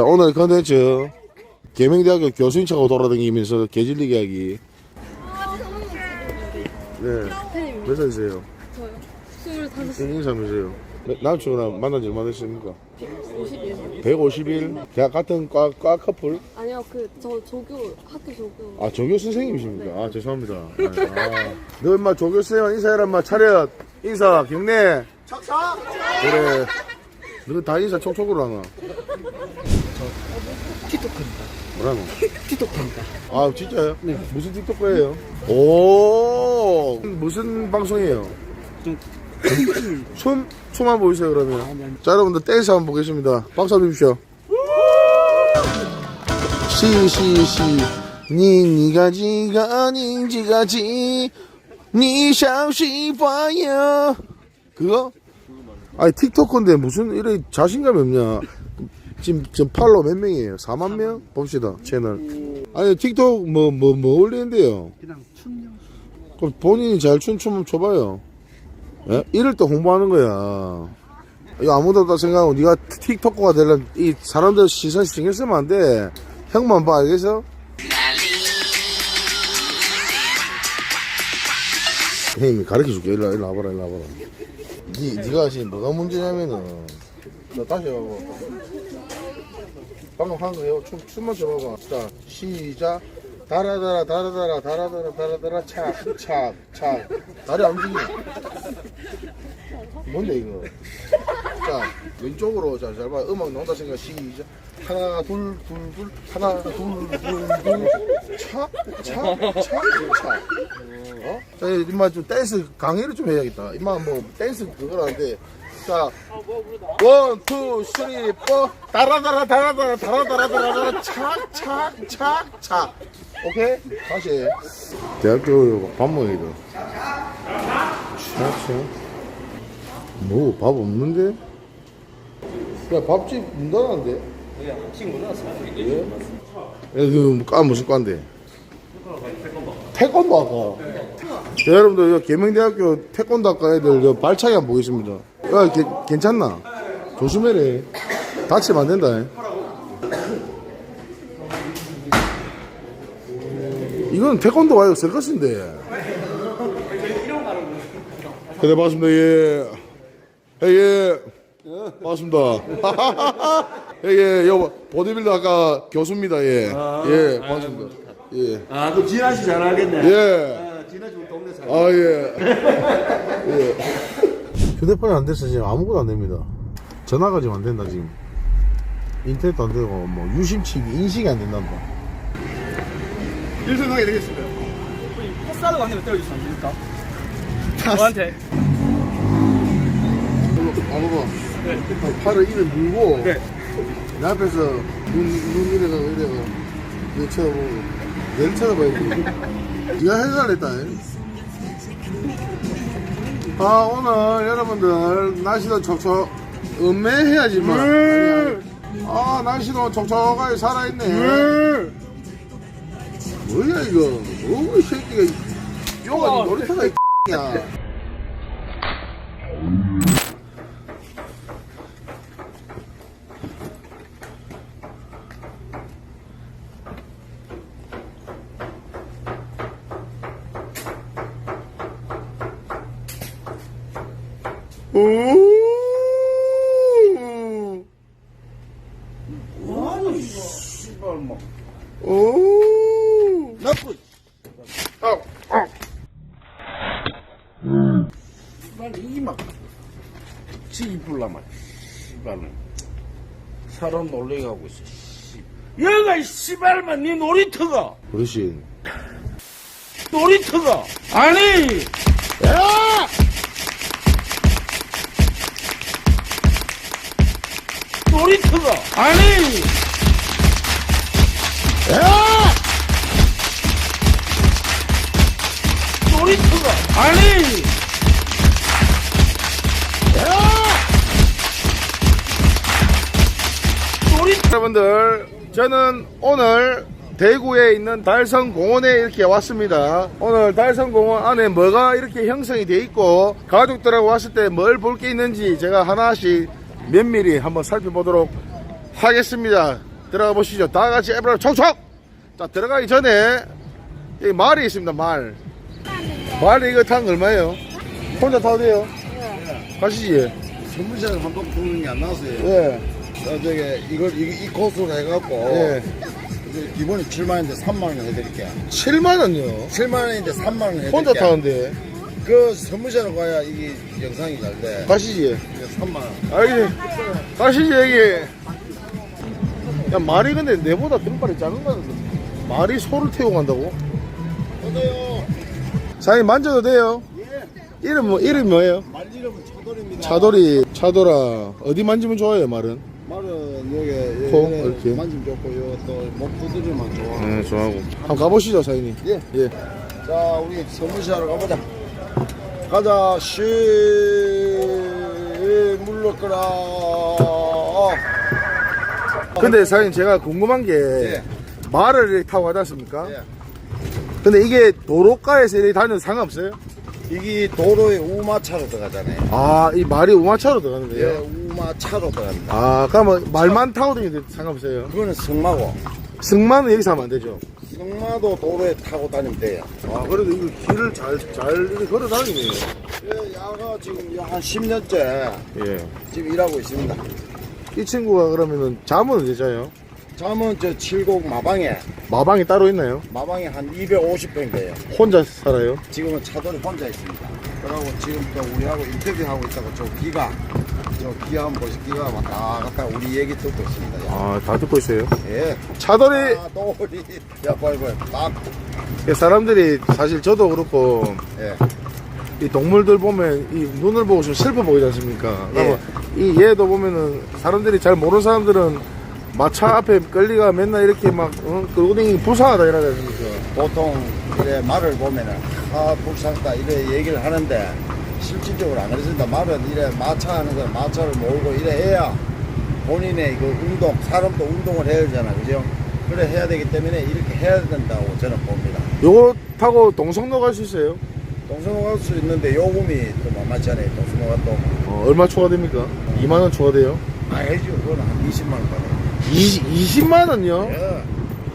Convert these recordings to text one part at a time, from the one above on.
자 오늘 컨텐츠 계명대학교 교수인 척하고 돌아다니면서 개질리기 하기. 네몇 살이세요? 저요? 스물다섯 인사 주세요 남친이랑 만난 지 얼마 됐습니까? 50이요 150일? 대학 같은 과, 과 커플? 아니요 그 저 조교 학교 조교. 아 조교 선생님이십니까? 아 죄송합니다. 아, 너 인마 조교 선생님 인사해라 인마. 차렷. 인사 경례. 착사 그래. 너다 인사 촉촉으로 하나 틱톡입니다. 뭐라노? 틱톡입니다. 아 진짜요? 네 무슨 틱톡이에요? 오 무슨 방송이에요? 좀 춤? 춤 한번 보여주세요 그러면 아니. 자 여러분들 댄스 한번 보겠습니다 박수 한번 주십시오 시시시 니 니가 지가 닌지가 지니 샤오시봐요 그거? 아니 틱톡인데 무슨 이래 자신감이 없냐 지금 지금 팔로 몇 명이에요? 4만 명? 봅시다 채널 아니 틱톡 뭐뭐 뭐 올리는데요 그냥 춤요. 그럼 본인이 잘 춘 춤을 춰봐요. 예? 이럴 때 홍보하는 거야. 이거 아무도 없다 생각하고 네가 틱톡커가 되려면 이 사람들 시선 신경 쓰면 안 돼. 형만 봐, 알겠어? 형님이 가르쳐 줄게. 일로, 와, 일로 와봐라, 일로 와봐라. 니, 니가 지금 뭐가 문제냐면은, 나 다시 해봐. 방금 한거 해요. 춤, 춤만 춰봐봐. 자, 시작. 다라다라, 다라다라, 착, 착, 착. 다리 안 움직이네. 뭔데, 이거? 자, 왼쪽으로, 자, 잘 봐. 음악 나온다 생각, 시작. 하나, 둘, 둘, 둘. 하나, 둘, 둘, 둘. 착, 착, 착, 착. 어? 자, 임마 좀 댄스 강의를 좀 해야겠다. 임마 뭐 댄스 그거라는데. 자, 원, 투, 쓰리, 포. 다라다라, 착, 착, 착, 착. 오케이? 다시. 대학교 밥 먹이다. 착, 착. 뭐, 밥 없는데? 야, 밥집 문 닫았는데? 예? 예, 그, 까, 무슨 과인데? 태권도 학과. 자, 여러분들, 여 계명대학교 태권도 학과 애들 여 발차기 한번 보겠습니다. 야, 게, 괜찮나? 조심해래. 다치면 안 된다. 이건 태권도 와요, 서커스인데. 그래, 반갑습니다, 예. 예, 예. 반갑습니다. 예, 예, 여 보디빌더 아까 교수입니다, 예. 예, 반갑습니다. 예. 아, 그 진아 씨 잘하겠네. 예. 아, 진아 씨 우리 동네 사. 아, 예. 예. 휴대폰이 안 돼서 지금 아무것도 안 됩니다. 전화가 지금 안 된다, 지금. 인터넷도 안 되고, 뭐, 유심칩이 인식이 안 된단다. 이렇게 생각이 되겠습니다. 햇살로 강의를 때려줄 수 있습니까? 저한테. 아무거 팔을 입에 물고, 네. 내 앞에서 눈, 눈 이래가, 이래가, 내 쳐다보고, 내를 쳐다봐야지. 네가 해달랬다. 아, 오늘 여러분들, 날씨도 촉촉, 음매해야지만. 아, 날씨도 촉촉하게 살아있네. 뭐야, 이거. 뭐, 이 새끼가. 요가 놀이터가, 이 야. 오. 아니, 씨발, 뭐. 오. 나쁜. 아, 아. 씨발, 이막. 지기 불라만. 씨발은. 사람 놀래게 하고 있어, 씨. 여가, 이 씨발만, 니 놀이터가. 어르신. 놀이터가. 아니! 야! 놀이터가. 아니! 야! 놀이터가. 아니! 야! 놀이 여러분들, 저는 오늘 대구에 있는 달성공원에 이렇게 왔습니다. 오늘 달성공원 안에 뭐가 이렇게 형성이 돼 있고, 가족들하고 왔을 때 뭘 볼 게 있는지 제가 하나씩 면밀히 한번 살펴보도록 하겠습니다. 들어가 보시죠. 다 같이 에브라 촉촉! 자, 들어가기 전에, 여기 말이 있습니다, 말. 말 이거 탄거 얼마예요? 혼자 타도 돼요? 가시지. 전문시장 한번 보는 게 안 나왔어요. 예. 저 저기 이걸 이, 이 코스로 해갖고 예. 이제 기본이 7만 원인데 3만 원 해드릴게요. 7만 원요. 7만 원인데 3만 원 해드릴게요. 혼자 타는데. 그 전문시장 가야 이게 영상이 잘 돼. 가시지. 3만 원. 알겠지. 가시지, 여기. 야, 말이 근데 내보다 등발이 작은 거 같은데. 말이 소를 태우고 간다고? 사장님 만져도 돼요? 이름 뭐, 이름 뭐예요? 말 이름은 차돌입니다. 차돌이, 차돌아. 어디 만지면 좋아요, 말은? 말은 요게 코, 예, 이렇게. 만지면 좋고 요 또목 두드리면 좋아. 네, 좋아하고. 한번 가보시죠, 사장님. 예. 예. 자 우리 전문시장으로 가보자. 가자 어. 근데 사장님, 제가 궁금한 게, 예. 말을 이렇게 타고 가지 않습니까? 예. 근데 이게 도로가에서 이렇게 다녀도 상관없어요? 이게 도로에 우마차로 들어가잖아요. 아, 이 말이 우마차로 들어가는 예, 거예요? 우마차로 들어간다. 아, 그러면 말만 타고 다니도 상관없어요? 그거는 승마고. 승마는 여기서 하면 안 되죠? 승마도 도로에 타고 다니면 돼요. 아, 그래도 이거 길을 잘, 잘 이렇게 걸어 다니네요. 예, 야가 지금 한 10년째 예. 지금 일하고 있습니다. 이 친구가 그러면은 잠은 어디 자요? 잠은 저 칠곡 마방에, 마방이 따로 있나요? 마방에 한 250평 돼요. 혼자 살아요? 지금은 차돌이 혼자 있습니다. 그러고 지금 또 우리하고 인터뷰하고 있다고 저 기가, 저 기가 한번 보시 기가 왔다 갔다 우리 얘기 듣고 있습니다. 야. 아, 다 듣고 있어요. 예. 차돌이, 아, 또 우리, 야, 빨리, 빨리. 딱, 사람들이 사실 저도 그렇고, 예. 이 동물들 보면 이 눈을 보고 좀 슬퍼 보이지 않습니까? 그러면 이 얘도 보면은 사람들이 잘 모르는 사람들은 마차 앞에 끌리가 맨날 이렇게 막 어, 끌고 다니기 불쌍하다 이러지 않습니까? 보통 이래 말을 보면은 아 불쌍하다 이래 얘기를 하는데 실질적으로 안 그렇습니다. 말은 이래 마차 하는 거 마차를 몰고 이래 해야 본인의 그 운동 사람도 운동을 해야 되잖아 그죠? 그래 해야 되기 때문에 이렇게 해야 된다고 저는 봅니다. 요거 타고 동성로 갈 수 있어요? 동성로 갈 수 있는데 요금이 또 만만치 않아요. 동성로가 또 어, 얼마 추가됩니까? 2만원 추가돼요? 아니죠. 그건 한 20만 원 받아요. 20, 20만원요? 예.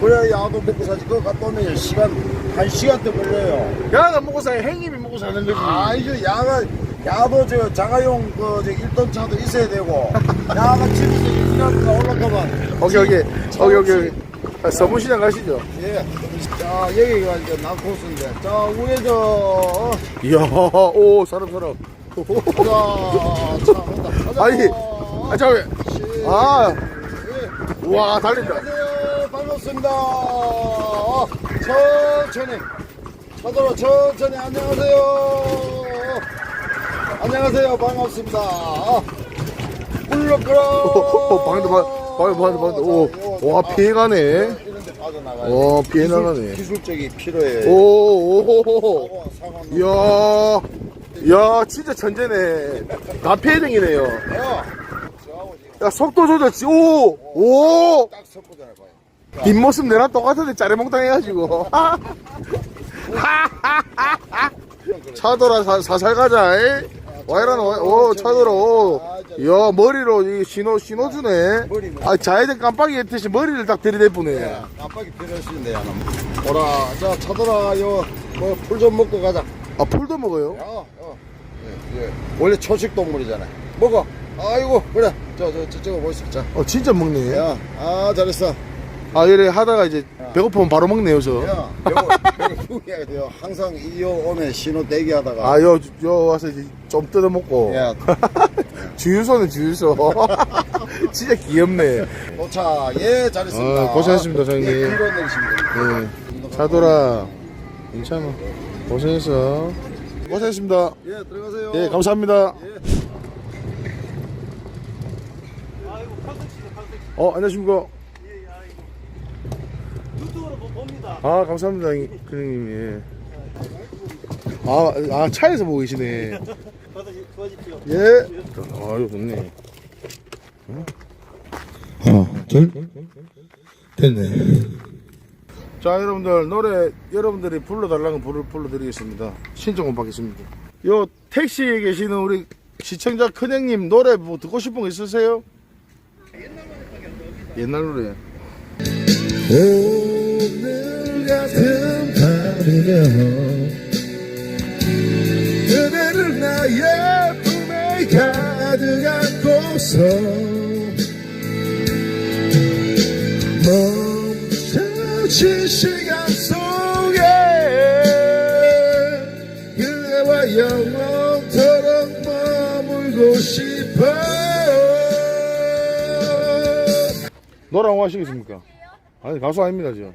그래 야도 먹고 사지 그거 갔다 오면 시간 한 시간대 걸려요. 야가 먹고 사요. 행님이 먹고 사는 거지. 아이고 야가 야도 저 자가용 그저 일돈 차도 있어야 되고. 야가 집에서 일하다가 올라가면. 오케이 오케이. 오케이 오케이. 아, 서문시장 가시죠. 예. 자 여기가 이제 나코스인데. 자 위에 저 어, 이야 오 사람 사람. 자, 차 온다. 가자. 아니 아 잠깐 시- 아. 예. 우와 달린다. 안녕하세요 반갑습니다. 어, 천천히. 차도로 천천히. 안녕하세요. 안녕하세요. 반갑습니다. 어, 물러거라 오, 방도 방 방도 방도 방도 오 와 피해가네. 이런데 빠져나가요 와 피해 나가네. 기술적이 필요해. 오오오오 사과 이야 이야 진짜 천재네. 다 피해등이네요. 야 지금 야 속도 조절 오오. 딱 섞어잖아 봐요 뒷모습 내랑 똑같은데 짜리몽땅 해가지고 차돌아 사, 살가자 이. 와이라는 와- 오 차돌아 오. 야 머리로 이 신호 신호 주네. 아 자해된 깜빡이 했듯이 머리를 딱 들이대쁘네 야, 깜빡이 필요하시는데 야 오라 자 차돌아 요뭐풀 좀 먹고 가자 아 풀도 먹어요 야, 야. 예, 예. 원래 초식 동물이잖아. 먹어. 아이고, 그래. 저, 저, 저, 저거 보시죠. 자. 어 진짜 먹네 야, 아, 잘했어. 아 이래 하다가 이제 배고프면 바로 먹네요 저 야, 배고, 배고프게 돼요. 항상 이어 오면 신호 대기 하다가. 아 요 요 와서 이제 좀 뜯어 먹고 야, 주유소는 주유소 진짜 귀엽네 도착. 예, 잘했습니다. 아, 고생하셨습니다, 사장님. 예, 큰거 내리시면 됩니다. 네. 차돌아 괜찮아 고생했어 고생했습니다 예, 들어가세요. 예 감사합니다 어 안녕하십니까 유튜브로 뭐 봅니다. 아 감사합니다 그님 예. 아, 아 차에서 보고 계시네. 예 아유 좋네 어, 절? 됐네 자 여러분들 노래 여러분들이 불러달라는 불을 불러드리겠습니다 신청을 받겠습니다 요 택시에 계시는 우리 시청자 큰형님 노래 뭐 듣고 싶은 거 있으세요? 옛날 노래 오 늘 같은 밤이면 그대를 나의 품에 가득 안고서 멈춰진 시간 속에 그대와 영원토록 머물고 싶어 노래하고 하시겠습니까? 아니 가수 아닙니다 지금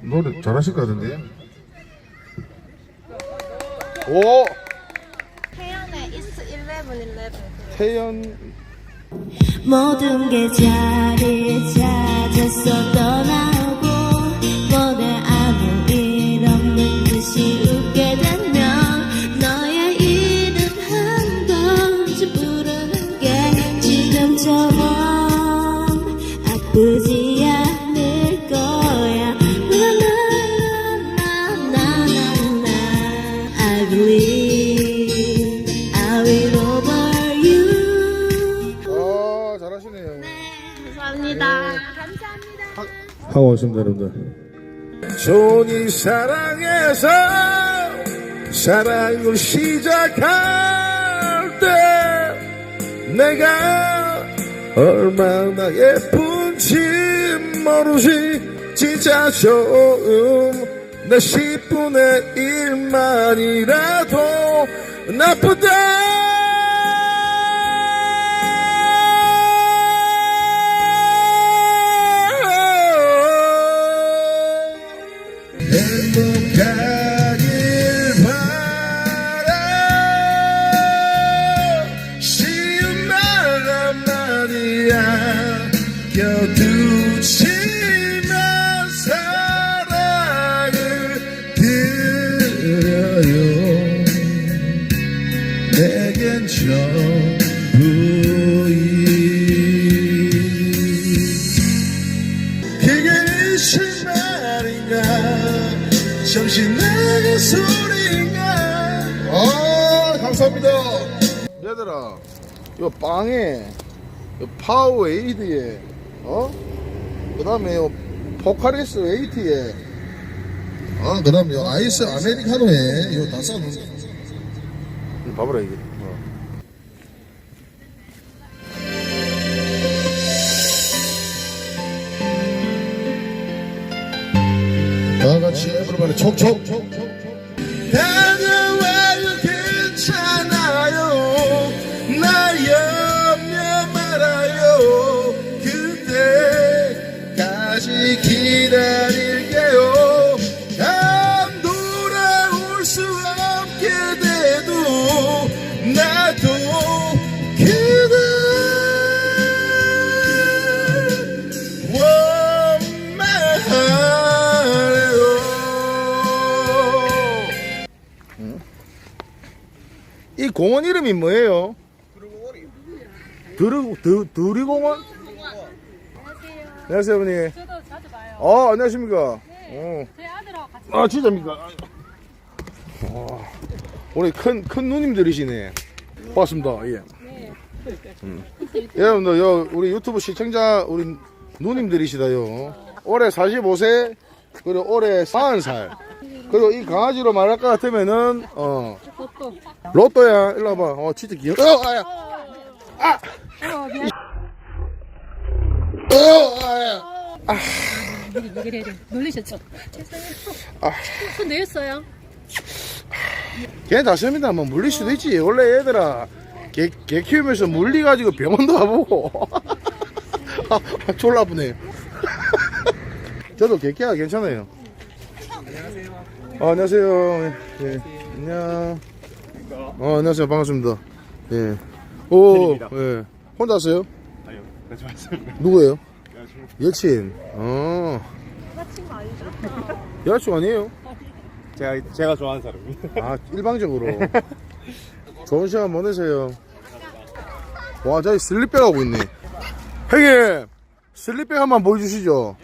노래 잘하실 것 같은데? 오! 태연의 It's 1111 태연. 모든 게 자리를 찾아서 떠나 사랑해서 사랑을 시작할 때 내가 얼마나 예쁜지 모르지. 진짜 좋음 내 10분의 1만이라도 나쁘다 지만 사랑을 드려요. 내겐 전부인 그게 신발인가? 정신 나간 소리인가? 아 감사합니다. 얘들아 요 빵에 요 파워에이드에 어? 그 다음에 요 포카리스 웨이트에 아, 그 다음에 요 아이스 아메리카노에 이거 다 싸놓은 봐봐라 이게 어. 다 같이 everybody 촉촉 그때까지 기다릴게요 안 돌아올 수 없게 돼도 나도 원망하래요 이 공원 이름이 뭐예요? 드르 드 드리공원? 안녕하세요, 어머니. 저도 자주 봐요. 어, 안녕하십니까? 어. 아들하고 같이 아, 진짜입니까? 와, 우리 큰, 큰 누님들이시네. 고맙습니다. 예. 음. 여러분들, 요, 우리 유튜브 시청자, 우리 누님들이시다요. 올해 45세, 그리고 올해 40살. 그리고 이 강아지로 말할 것 같으면은, 어. 로또 야. 일로 와봐. 어, 진짜 귀여워. 어, 아야. 아! 어, 아 야. 얘기를 해야 놀리셨죠? 죄송해요. 아. 손 내렸어요. 괜찮습니다. 뭐 물릴 수도 있지. 원래 얘들아 개, 개 키우면서 물리 가지고 병원도 와보고. 아, 졸라 아프네. 저도 개키야 괜찮아요. 안녕하세요. 어, 안녕하세요. 예, 안녕. 어, 안녕하세요. 반갑습니다. 예. 오, 예. 혼자 왔어요? 아니요 같이 왔습니다 누구예요? 여친. 어. 여자친구 아니에요? 제가 제가 좋아하는 사람입니다 아, 일방적으로. 좋은 시간 보내세요. 와, 저기 슬립백 하고 있네. 형님, 슬립백 한번 보여주시죠.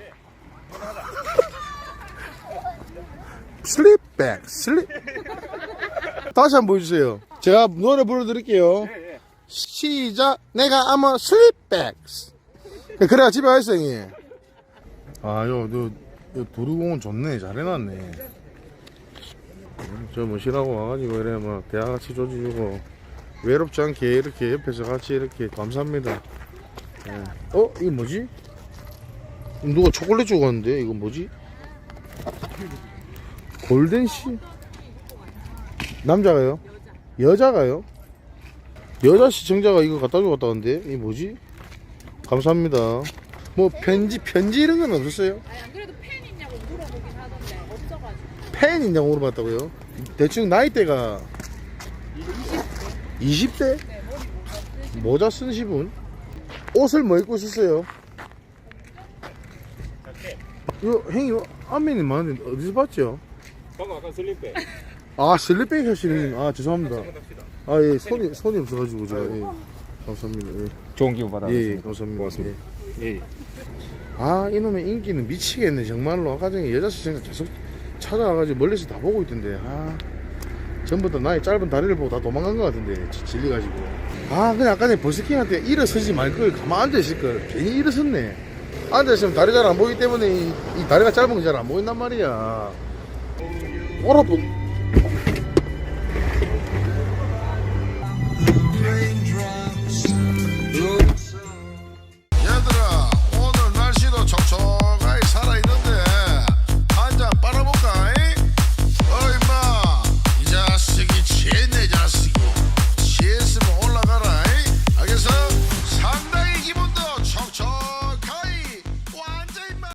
슬립백, 슬립. 다시 한번 보여주세요. 제가 노래 불러드릴게요. 시작. 내가 아마 슬립백. 그래야 집에 가 있어, 형님. 아, 요, 요, 요 도루공은 좋네. 잘 해놨네. 저 뭐시라고 와가지고 이래 뭐 대화 같이 조지주고 외롭지 않게 이렇게 옆에서 같이 이렇게 감사합니다. 예. 어? 이거 뭐지? 누가 초콜릿 주고 갔는데 이거 뭐지? 골든씨? 남자가요? 여자가요? 여자 시청자가 이거 갖다 주었다는데 이게 뭐지? 감사합니다. 뭐 편지 편지 이런 건 없었어요? 안 그래도 팬 있냐고 물어보긴 하던데 없어가지고. 팬 있냐고 물어봤다고요? 대충 나이대가 20대? 모자 쓴 시분? 옷을 뭐 입고 있었어요? 이거 형님 안면이 많은데 어디서 봤죠? 방금 아까 슬림백. 아 슬립백 하시는 아 죄송합니다 아예 손이 손이 없어가지고 제가 예. 감사합니다 좋은 기분 받아. 예, 예 감사합니다. 고맙습니다. 예. 아 이놈의 인기는 미치겠네. 정말로. 아까 전에 여자 시청자 계속 찾아와가지고 멀리서 다 보고 있던데. 아 전부 다 나의 짧은 다리를 보고 다 도망간 것 같은데. 지- 질려가지고. 아 그냥 아까 전에 버스킹한테 일어서지 말걸 가만 앉아있을걸 괜히 일어섰네. 앉아있으면 다리 잘 안 보이기 때문에 이, 이 다리가 짧은 거잘안 보인단 말이야. 오라도